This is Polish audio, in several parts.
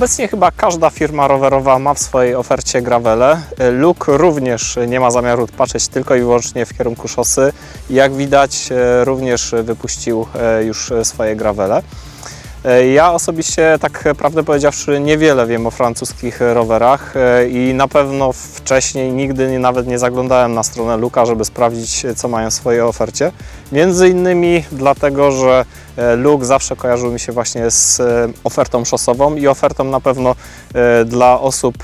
Obecnie chyba każda firma rowerowa ma w swojej ofercie gravele. Luke również nie ma zamiaru patrzeć tylko i wyłącznie w kierunku szosy. Jak widać e, również wypuścił e, już swoje gravele. E, Ja osobiście, tak prawdę powiedziawszy, niewiele wiem o francuskich rowerach e, i na pewno wcześniej nigdy nawet nie zaglądałem na stronę Luka, żeby sprawdzić, co mają w swojej ofercie. Między innymi dlatego, że e, Luke zawsze kojarzył mi się właśnie z ofertą szosową i ofertą na pewno dla osób,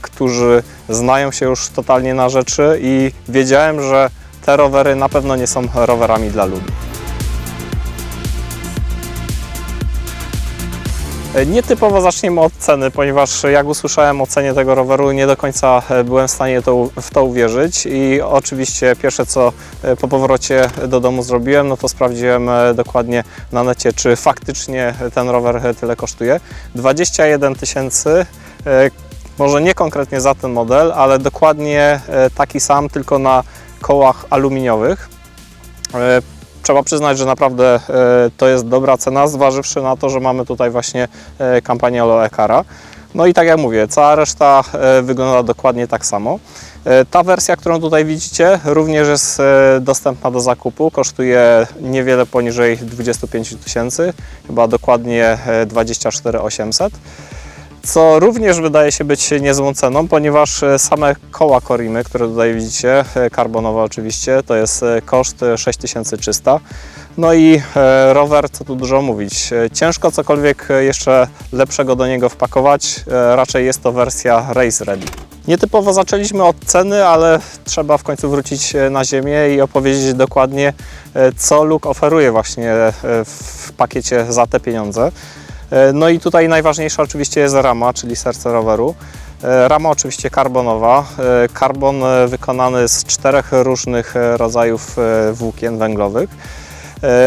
którzy znają się już totalnie na rzeczy i wiedziałem, że te rowery na pewno nie są rowerami dla ludzi. Nietypowo zaczniemy od ceny, ponieważ jak usłyszałem o cenie tego roweru, nie do końca e, byłem w stanie to, w to uwierzyć i oczywiście pierwsze co e, po powrocie do domu zrobiłem, no to sprawdziłem e, dokładnie na necie, czy faktycznie ten rower e, tyle kosztuje. 21 tysięcy, e, może nie konkretnie za ten model, ale dokładnie e, taki sam, tylko na kołach aluminiowych. Trzeba przyznać, że naprawdę e, to jest dobra cena, zważywszy na to, że mamy tutaj właśnie e, kampanię Olo Ekara. No i tak jak mówię, cała reszta e, wygląda dokładnie tak samo. Ta wersja, którą tutaj widzicie, również jest dostępna do zakupu. Kosztuje niewiele poniżej 25 tysięcy, chyba dokładnie e, 24 800 co również wydaje się być niezłą ceną, ponieważ e, same koła Korimy, które tutaj widzicie, e, karbonowe oczywiście, to jest e, koszt e, 6300. No i rower, co tu dużo mówić, ciężko cokolwiek jeszcze lepszego do niego wpakować, raczej jest to wersja Race Ready. Nietypowo zaczęliśmy od ceny, ale trzeba w końcu wrócić na ziemię i opowiedzieć dokładnie, co Luke oferuje właśnie w pakiecie za te pieniądze. E, No i tutaj najważniejsza oczywiście jest rama, czyli serce roweru. E, Rama oczywiście karbonowa. E, Karbon wykonany z czterech różnych rodzajów włókien węglowych.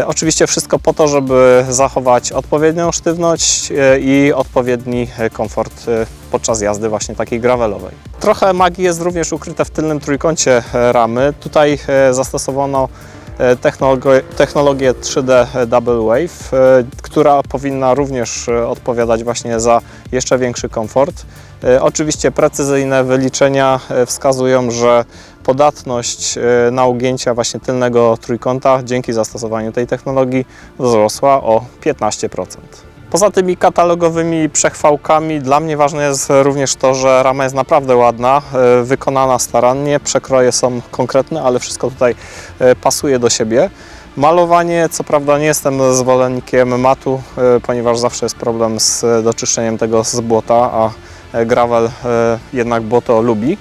Oczywiście wszystko po to, żeby zachować odpowiednią sztywność i odpowiedni komfort podczas jazdy właśnie takiej gravelowej. Trochę magii jest również ukryte w tylnym trójkącie ramy. Tutaj zastosowano technologię, technologię 3D Double Wave, e, która powinna również e, odpowiadać właśnie za jeszcze większy komfort. E, Oczywiście precyzyjne wyliczenia e, wskazują, że podatność e, na ugięcia właśnie tylnego trójkąta dzięki zastosowaniu tej technologii wzrosła o 15%. Poza tymi katalogowymi przechwałkami dla mnie ważne jest również to, że rama jest naprawdę ładna, e, wykonana starannie, przekroje są konkretne, ale wszystko tutaj e, pasuje do siebie. Malowanie, co prawda nie jestem zwolennikiem matu, e, ponieważ zawsze jest problem z doczyszczeniem tego z błota, a gravel jednak błoto lubi.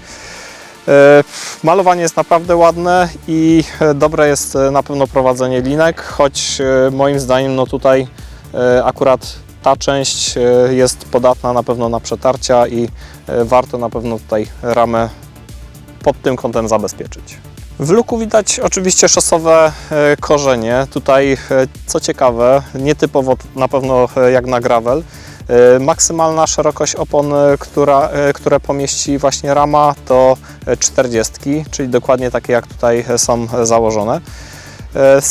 Malowanie jest naprawdę ładne i dobre jest na pewno prowadzenie linek, choć moim zdaniem no tutaj akurat ta część e, jest podatna na pewno na przetarcia i e, warto na pewno tutaj ramę pod tym kątem zabezpieczyć. W luku widać oczywiście szosowe e, korzenie. Tutaj, co ciekawe, nietypowo na pewno jak na gravel, maksymalna szerokość opon, która, które pomieści właśnie rama to e, 40, czyli dokładnie takie jak tutaj są założone. E,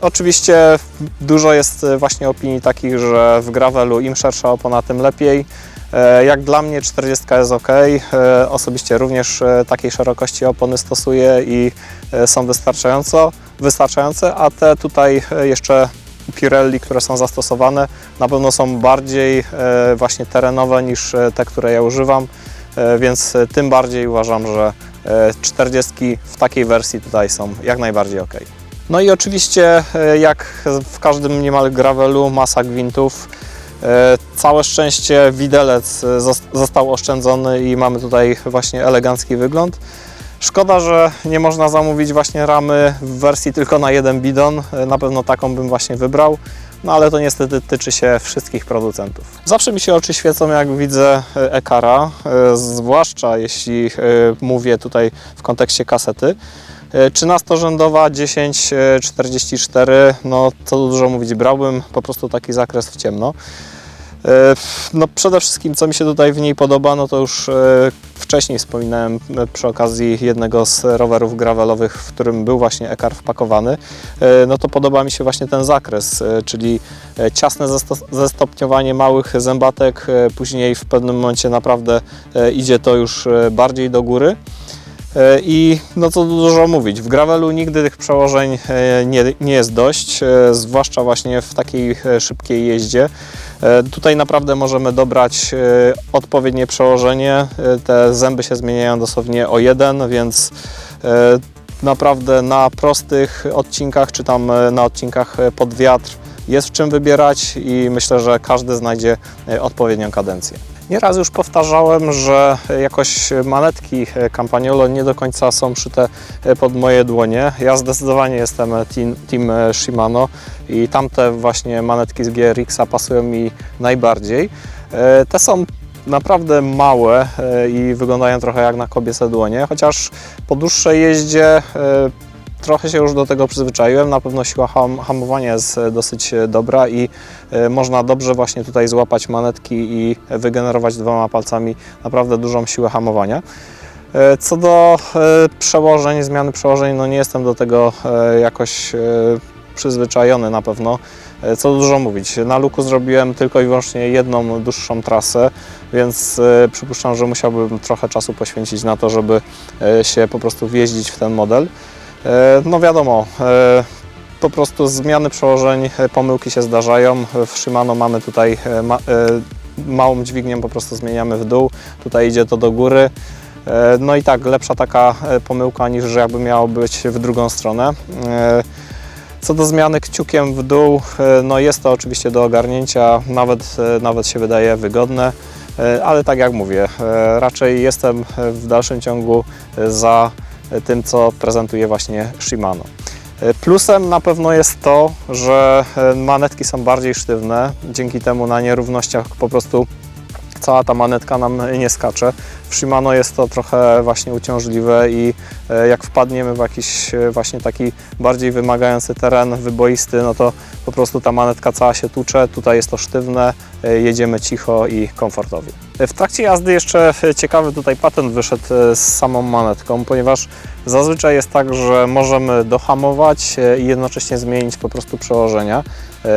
Oczywiście dużo jest e, właśnie opinii takich, że w gravelu im szersza opona, tym lepiej. E, Jak dla mnie 40 jest ok. Osobiście również takiej szerokości opony stosuję i są wystarczająco, wystarczające, a te tutaj jeszcze Pirelli, które są zastosowane, na pewno są bardziej właśnie terenowe niż te, które ja używam, więc tym bardziej uważam, że e, 40 w takiej wersji tutaj są jak najbardziej ok. No i oczywiście, e, jak w każdym niemal gravelu, masa gwintów. E, Całe szczęście widelec e, zos- został oszczędzony i mamy tutaj właśnie elegancki wygląd. Szkoda, że nie można zamówić właśnie ramy w wersji tylko na jeden bidon. Na pewno taką bym właśnie wybrał. No ale to niestety tyczy się wszystkich producentów. Zawsze mi się oczy świecą, jak widzę Ekara, zwłaszcza jeśli mówię tutaj w kontekście kasety. E, 13-rzędowa 1044, no tu dużo mówić, brałbym po prostu taki zakres w ciemno. E, No przede wszystkim, co mi się tutaj w niej podoba, no to już e, wcześniej wspominałem e, przy okazji jednego z rowerów gravelowych, w którym był właśnie ekar wpakowany, no to podoba mi się właśnie ten zakres, czyli ciasne zesto- zestopniowanie małych zębatek, później w pewnym momencie naprawdę idzie to już bardziej do góry. E, I no tu dużo mówić, w gravelu nigdy tych przełożeń e, nie, nie jest dość, e, zwłaszcza właśnie w takiej szybkiej jeździe. Tutaj naprawdę możemy dobrać odpowiednie przełożenie. Te zęby się zmieniają dosłownie o jeden, więc naprawdę na prostych odcinkach, czy tam na odcinkach pod wiatr jest w czym wybierać i myślę, że każdy znajdzie odpowiednią kadencję. Nieraz już powtarzałem, że jakoś manetki e, Campagnolo nie do końca są szyte e, pod moje dłonie. Ja zdecydowanie jestem team, team e, Shimano i tamte właśnie manetki z GRX-a pasują mi najbardziej. E, Te są naprawdę małe e, i wyglądają trochę jak na kobiece dłonie, chociaż po dłuższej jeździe e, trochę się już do tego przyzwyczaiłem. Na pewno siła ham, hamowania jest e, dosyć e, dobra i e, można dobrze właśnie tutaj złapać manetki i wygenerować dwoma palcami naprawdę dużą siłę hamowania. Co do przełożeń, zmiany przełożeń, no nie jestem do tego jakoś przyzwyczajony na pewno. Co dużo mówić, na luku zrobiłem tylko i wyłącznie jedną dłuższą trasę, więc przypuszczam, że musiałbym trochę czasu poświęcić na to, żeby się po prostu wjeździć w ten model. E, No wiadomo, e, po prostu zmiany przełożeń, e, pomyłki się zdarzają. W Shimano mamy tutaj ma, małą dźwignię, po prostu zmieniamy w dół, tutaj idzie to do góry. No i tak, lepsza taka pomyłka niż jakby miało być w drugą stronę. Co do zmiany kciukiem w dół, no jest to oczywiście do ogarnięcia, nawet, nawet się wydaje wygodne, ale tak jak mówię, raczej jestem w dalszym ciągu za tym, co prezentuje właśnie Shimano. E, Plusem na pewno jest to, że e, manetki są bardziej sztywne, dzięki temu na nierównościach po prostu cała ta manetka nam nie skacze. W Shimano jest to trochę właśnie uciążliwe i e, jak wpadniemy w jakiś e, właśnie taki bardziej wymagający teren, wyboisty, no to po prostu ta manetka cała się tucze, tutaj jest to sztywne, e, jedziemy cicho i komfortowo. W trakcie jazdy jeszcze ciekawy tutaj patent wyszedł z samą manetką, ponieważ zazwyczaj jest tak, że możemy dohamować i jednocześnie zmienić po prostu przełożenia,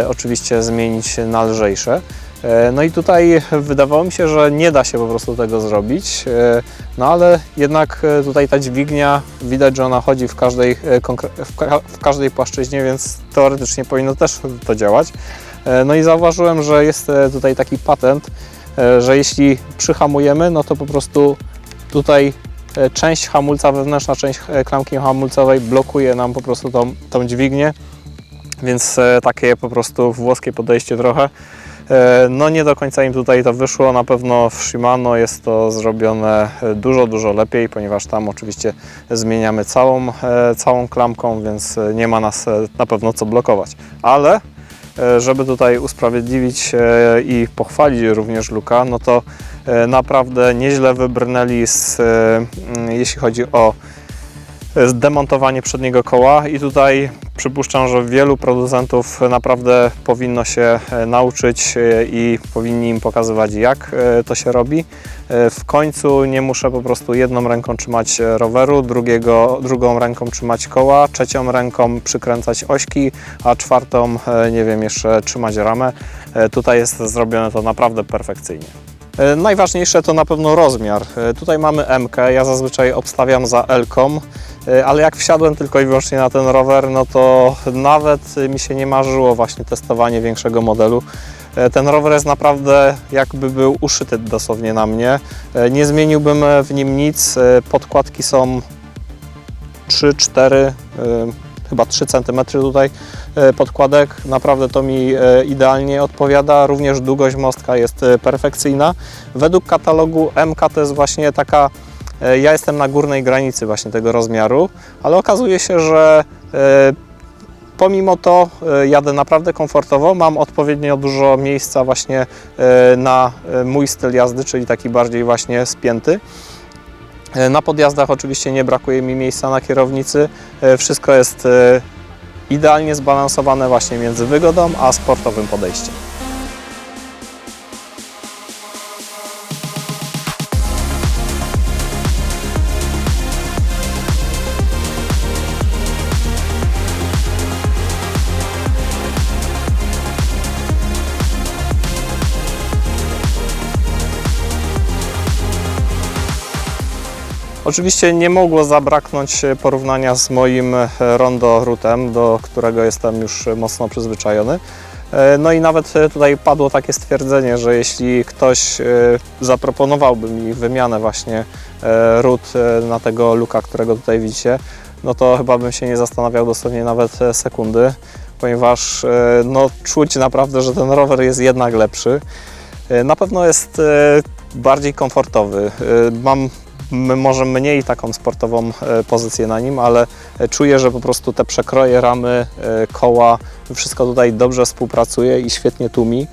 oczywiście zmienić na lżejsze. E, No i tutaj wydawało mi się, że nie da się po prostu tego zrobić, e, no ale jednak e, tutaj ta dźwignia, widać, że ona chodzi w każdej, w ka- w każdej płaszczyźnie, więc teoretycznie powinno też to działać. No i zauważyłem, że jest tutaj taki patent, że jeśli przyhamujemy, no to po prostu tutaj część hamulca, wewnętrzna część klamki hamulcowej blokuje nam po prostu tą, tą dźwignię, więc takie po prostu włoskie podejście trochę. E, No nie do końca im tutaj to wyszło, na pewno w Shimano jest to zrobione e, dużo, dużo lepiej, ponieważ tam oczywiście zmieniamy całą, e, całą klamką, więc nie ma nas na pewno co blokować. Ale żeby tutaj usprawiedliwić i pochwalić również Luka, no to naprawdę nieźle wybrnęli z, jeśli chodzi o zdemontowanie przedniego koła i tutaj przypuszczam, że wielu producentów naprawdę powinno się e, nauczyć e, i powinni im pokazywać jak e, to się robi. W końcu nie muszę po prostu jedną ręką trzymać roweru, drugiego, drugą ręką trzymać koła, trzecią ręką przykręcać ośki, a czwartą, nie wiem, jeszcze trzymać ramę. Tutaj jest zrobione to naprawdę perfekcyjnie. E, Najważniejsze to na pewno rozmiar. E, Tutaj mamy M, ja zazwyczaj obstawiam za L-ką, e, ale jak wsiadłem tylko i wyłącznie na ten rower, no to nawet mi się nie marzyło właśnie testowanie większego modelu. Ten rower jest naprawdę jakby był uszyty dosłownie na mnie. Nie zmieniłbym w nim nic. Podkładki są 3-4, e, chyba 3 cm tutaj e, podkładek. Naprawdę to mi e, idealnie odpowiada. Również długość mostka jest e, perfekcyjna. Według katalogu MK to jest właśnie taka, ja jestem na górnej granicy właśnie tego rozmiaru, ale okazuje się, że pomimo to jadę naprawdę komfortowo, mam odpowiednio dużo miejsca właśnie na mój styl jazdy, czyli taki bardziej właśnie spięty. E, Na podjazdach oczywiście nie brakuje mi miejsca na kierownicy. E, Wszystko jest e, idealnie zbalansowane właśnie między wygodą a sportowym podejściem. Oczywiście nie mogło zabraknąć e, porównania z moim e, Rondo Routem, do którego jestem już e, mocno przyzwyczajony. No i nawet tutaj padło takie stwierdzenie, że jeśli ktoś zaproponowałby mi wymianę właśnie e, na tego luka, którego tutaj widzicie, no to chyba bym się nie zastanawiał dosłownie nawet sekundy, ponieważ no, czuć naprawdę, że ten rower jest jednak lepszy. Na pewno jest bardziej komfortowy. Mam może mniej taką sportową e, pozycję na nim, ale e, czuję, że po prostu te przekroje ramy, e, koła, wszystko tutaj dobrze współpracuje i świetnie tłumi.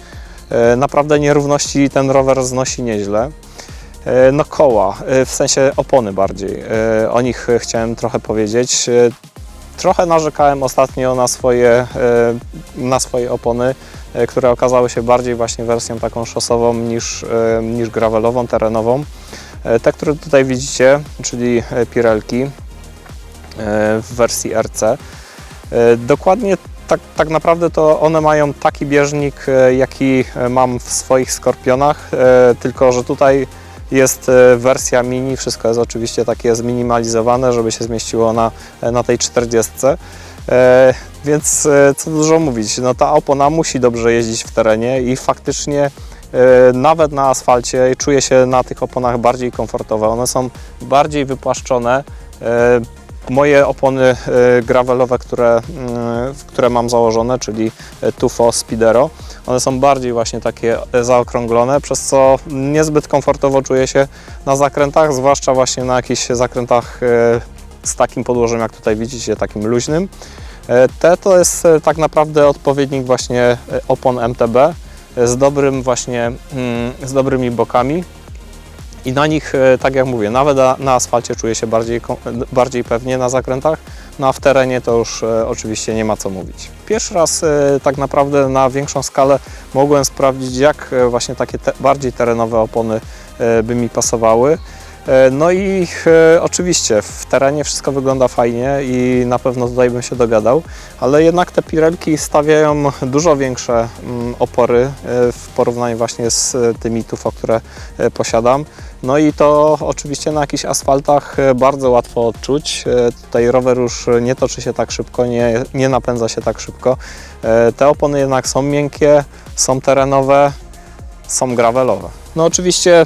Naprawdę nierówności ten rower znosi nieźle. No koła, w sensie opony bardziej. O nich chciałem trochę powiedzieć. Trochę narzekałem ostatnio na swoje, na swoje opony, które okazały się bardziej właśnie wersją taką szosową niż, niż gravelową, terenową. E, Te, które tutaj widzicie, czyli e, Pirelki e, w wersji RC, dokładnie tak, tak naprawdę to one mają taki bieżnik, jaki mam w swoich Skorpionach, tylko że tutaj jest wersja mini, wszystko jest oczywiście takie zminimalizowane, żeby się zmieściło na, na tej 40. E, Więc co dużo mówić, no ta opona musi dobrze jeździć w terenie i faktycznie nawet na asfalcie czuję się na tych oponach bardziej komfortowo. One są bardziej wypłaszczone. E, Moje opony e, gravelowe, które, mm, które mam założone, czyli e, Tufo Speedero, one są bardziej właśnie takie e, zaokrąglone, przez co niezbyt komfortowo czuję się na zakrętach, zwłaszcza właśnie na jakichś zakrętach e, z takim podłożem, jak tutaj widzicie, takim luźnym. E, Te to jest e, tak naprawdę odpowiednik właśnie e, opon MTB e, z dobrym właśnie, mm, z dobrymi bokami. I na nich, e, tak jak mówię, nawet na, asfalcie czuję się bardziej, bardziej pewnie na zakrętach, no a w terenie to już e, oczywiście nie ma co mówić. Pierwszy raz e, tak naprawdę na większą skalę mogłem sprawdzić, jak właśnie takie te, bardziej terenowe opony by mi pasowały. E, No i e, oczywiście w terenie wszystko wygląda fajnie i na pewno tutaj bym się dogadał, ale jednak te Pirelki stawiają dużo większe mm, opory e, w porównaniu właśnie z tymi Tufo, które posiadam. No i to oczywiście na jakichś asfaltach bardzo łatwo odczuć. Tutaj rower już nie toczy się tak szybko, nie, nie napędza się tak szybko. Te opony jednak są miękkie, są terenowe, są gravelowe. No oczywiście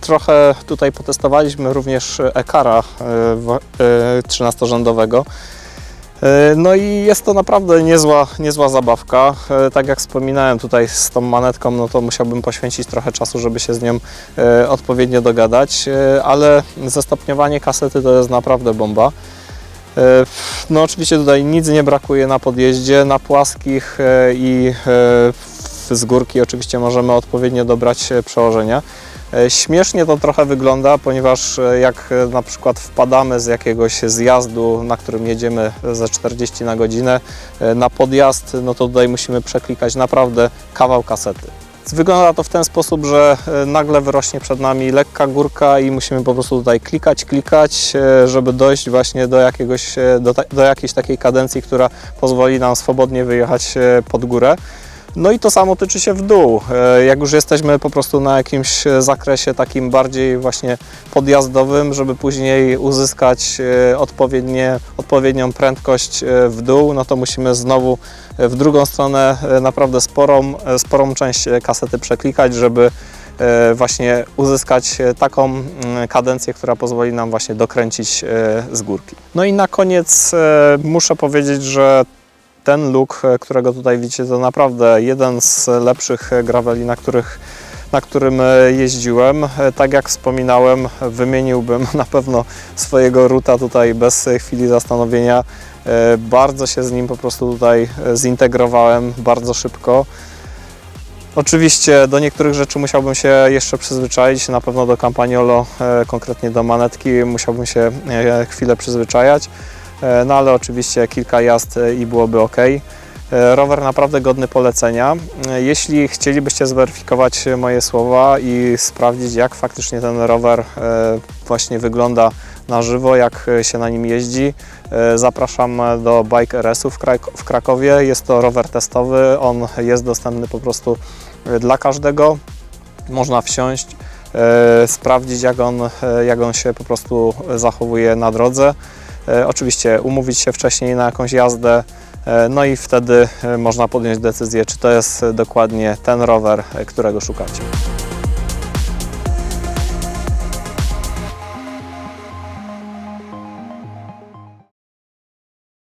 trochę tutaj potestowaliśmy również Ekara e, w- e, 13-rzędowego. E, No i jest to naprawdę niezła, niezła zabawka. E, Tak jak wspominałem tutaj z tą manetką, no to musiałbym poświęcić trochę czasu, żeby się z nią e, odpowiednio dogadać, e, ale zestopniowanie kasety to jest naprawdę bomba. E, No oczywiście tutaj nic nie brakuje na podjeździe, na płaskich e, i e, z górki oczywiście możemy odpowiednio dobrać e, przełożenia. E, Śmiesznie to trochę wygląda, ponieważ e, jak e, na przykład wpadamy z jakiegoś zjazdu, na którym jedziemy ze 40 na godzinę, na podjazd, no to tutaj musimy przeklikać naprawdę kawał kasety. Wygląda to w ten sposób, że nagle wyrośnie przed nami lekka górka i musimy po prostu tutaj klikać, klikać, żeby dojść właśnie do, jakiegoś, do, do jakiejś takiej kadencji, która pozwoli nam swobodnie wyjechać pod górę. No i to samo tyczy się w dół. E, Jak już jesteśmy po prostu na jakimś e, zakresie takim bardziej właśnie podjazdowym, żeby później uzyskać e, odpowiednie, odpowiednią prędkość w dół, no to musimy znowu w drugą stronę naprawdę sporą, sporą część kasety przeklikać, żeby właśnie uzyskać taką kadencję, która pozwoli nam właśnie dokręcić z górki. No i na koniec muszę powiedzieć, że ten look, e, którego tutaj widzicie, to naprawdę jeden z lepszych graveli, na, których, na którym e, jeździłem. E, Tak jak wspominałem, wymieniłbym na pewno swojego ruta tutaj bez chwili zastanowienia. Bardzo się z nim po prostu tutaj zintegrowałem bardzo szybko. Oczywiście do niektórych rzeczy musiałbym się jeszcze przyzwyczaić, na pewno do Campagnolo, konkretnie do manetki musiałbym się chwilę przyzwyczajać. E, No ale oczywiście kilka jazd e, i byłoby ok. E, Rower naprawdę godny polecenia. Jeśli chcielibyście zweryfikować moje słowa i sprawdzić, jak faktycznie ten rower właśnie wygląda na żywo, jak się na nim jeździ, zapraszam do Bike RS-u w, Krak- w Krakowie. Jest to rower testowy, on jest dostępny po prostu dla każdego. Można wsiąść, sprawdzić jak on, jak on się po prostu zachowuje na drodze. E, Oczywiście umówić się wcześniej na jakąś jazdę, e, no i wtedy e, można podjąć decyzję, czy to jest dokładnie ten rower, którego szukacie.